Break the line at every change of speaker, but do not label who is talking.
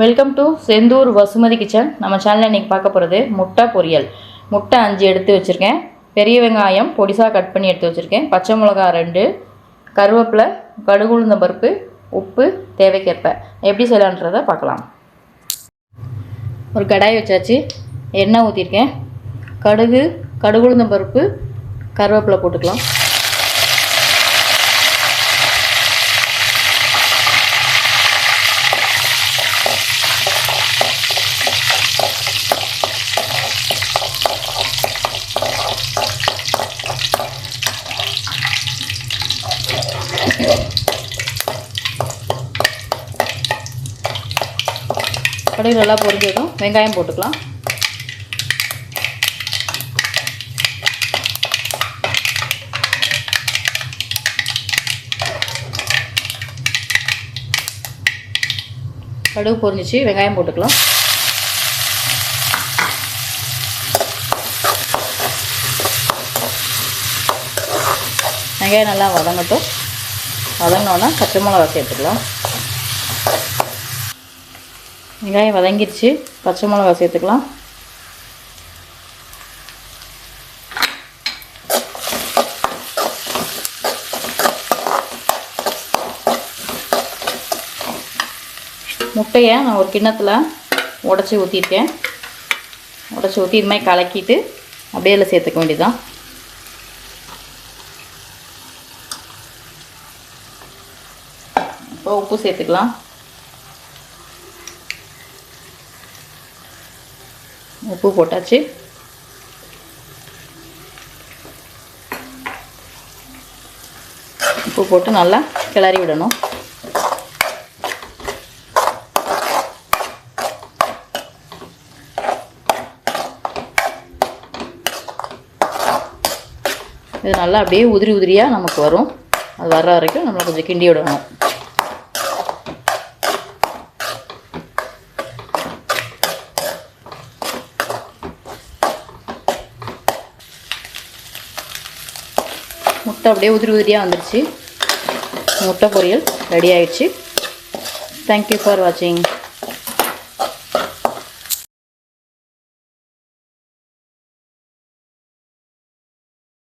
Welcome to Senthur Vasumathi kitchen. நம்ம சேனலில் இன்றைக்கி பார்க்க போகிறது முட்டை பொரியல். முட்டை அஞ்சு எடுத்து வச்சுருக்கேன். பெரிய வெங்காயம் பொடிசாக கட் பண்ணி எடுத்து வச்சுருக்கேன். பச்சை மிளகா ரெண்டு கருவேப்பிலை கடுகு பருப்பு உப்பு தேவைக்கேற்ப. எப்படி செய்யலான்றதை பார்க்கலாம். ஒரு கடாய் வச்சாச்சு. எண்ணெய் ஊற்றிருக்கேன் கடுகு கடுகு பருப்பு கருவேப்பிலை போட்டுக்கலாம். கடுகு நல்லா பொரிஞ்சதும் வெங்காயம் போட்டுக்கலாம். கடுகு பொரிஞ்சிச்சு வெங்காயம் போட்டுக்கலாம். வெங்காயம் நல்லா வதங்கட்டும். வதங்கினோன்னா பச்சை மிளகா சேர்த்துக்கலாம். வெங்காயம் வதங்கிடுச்சு பச்சை மிளகா சேர்த்துக்கலாம். முட்டையை நான் ஒரு கிண்ணத்தில் உடச்சி ஊற்றிருக்கேன் உடச்சி ஊற்றி இது மாதிரி கலக்கிட்டு அப்படியே அதில் சேர்த்துக்க வேண்டியதுதான். இப்போ உப்பு சேர்த்துக்கலாம். உப்பு போட்டாச்சு. உப்பு போட்டு நல்லா கிளறி விடணும். இது நல்லா அப்படியே உதிரி உதிரியாக நமக்கு வரும். அது வர்ற வரைக்கும் நம்மளை கொஞ்சம் கிண்டி விடணும். முட்டை அப்படியே உதிரி உதிரியாக வந்துருச்சு. முட்டை பொரியல் ரெடி ஆயிடுச்சு. தேங்க்யூ ஃபார் வாட்சிங்